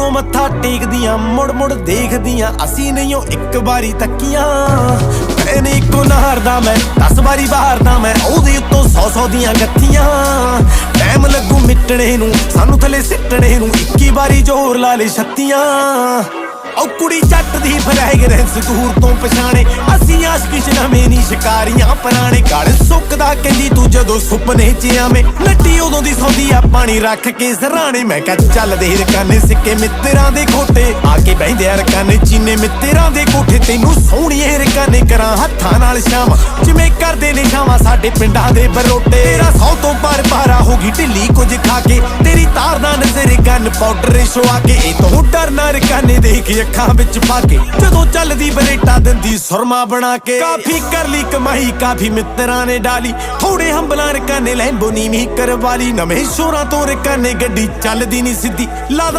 ਦੂਰੋਂ ਮੱਥਾ ਟੇਕਦੀਆਂ, ਮੁੜ ਮੁੜ ਦੇਖਦੀਆਂ, ਅਸੀਂ ਨਹੀਂ ਇੱਕ ਵਾਰੀ ਤੱਕੀਆਂ। ਐਨੇ ਇੱਕੋ ਨਹਾਰਦਾ ਮੈਂ 10 ਵਾਰੀ ਬਾਹਰਦਾ ਮੈਂ, ਉਹਦੇ ਉੱਤੋਂ 100 100 ਦੀਆਂ ਗੱਥੀਆਂ। ਟਾਈਮ ਲੱਗੂ ਮਿਟਣੇ ਨੂੰ, ਸਾਨੂੰ ਥੱਲੇ ਸਿੱਟਣੇ ਨੂੰ 21 ਵਾਰੀ ਜ਼ੋਰ ਲਾ ਲੇ ਛੱਤੀਆਂ। ਉਹ ਕੁੜੀ ਜੱਟ ਦੀ ਫਰੈਗਰੈਂਸ ਦੂਰ ਤੋਂ ਪਛਾਣੇ, ਅਸੀਂ ਆਸ਼ਕੀ ਚ ਨਵੇਂ ਨਹੀਂ ਸ਼ਿਕਾਰੀਆਂ, ਪੁਰਾਣੇ ਗੜ ਸੁੱਕਦਾ ਕਹਿੰਦੀ, ਤੂੰ ਜਦੋਂ ਸੁਪਨੇ ਚ ਆਵੇਂ, ਨੱਟੀ ਉਦੋਂ ਦੀ ਸੌਂਦੀ ਆ ਪਾਣੀ ਰੱਖ ਕੇ ਸਰਾਣੇ ਮੈਂ ਕਹ ਚੱਲਦੇ ਰਕਾਨੇ ਸਿੱਕੇ ਮਿੱਤਰਾਂ ਦੇ ਖੋਟੇ। ਆ ਕੇ ਬਹਿੰਦੇ ਆ ਰਕਾਨੇ ਚੀਨੇ ਮਿੱਤਰਾਂ ਦੇ ਕੋਠੇ ਤੈਨੂੰ ਸੋਹਣੀਏ ਰਕਾਨੇ ਕਰਾਂ ਹੱਥਾਂ ਨਾਲ ਸ਼ਾਮ। ਜਿਵੇਂ ਕਰਦੇ ਨੇ ਸ਼ਾਮਾਂ ਸਾਡੇ ਪਿੰਡਾਂ ਦੇ ਬਰੋਟੇ। ਤੇਰਾ ਸੌ ਤੋਂ ਪਰ ਪਾਰਾ ਹੋ ਗਈ ਢਿੱਲੀ ਕੁਝ ਖਾ ਕੇ। ਤੇਰੀ ਤਾਰ ਪਾਊਡਰ ਸ਼ਵਾ ਕੇ ਇਹ ਤੋਂ ਡਰਨਾ ਰਕਾਨੇ ਦੇਖ ਅੱਖਾਂ ਵਿੱਚ ਪਾ ਕੇ ਜਦੋਂ ਚੱਲਦੀ ਬਰੇਟਾ ਦਿੰਦੀ ਸੁਰਮਾ ਬਣਾ ਕੇ। ਕਾਫੀ ਕਰ ਲਈ ਕਮਾਈ, ਕਾਫੀ ਮਿੱਤਰਾਂ ਨੇ ਡਾਲੀ। ਥੋੜੇ ਹੰਬਲਾਂ ਰਕਾਨੇ ਲੈਂਬੋ ਨੀਵੀਂ ਕਰਵਾਲੀ ਨਵੇਂ ਸ਼ੋਰਾਂ ਤੋਂ ਰਕਾਨੇ ਗੱਡੀ ਚੱਲਦੀ ਨਹੀਂ ਸਿੱਧੀ। ਲਾਦਾ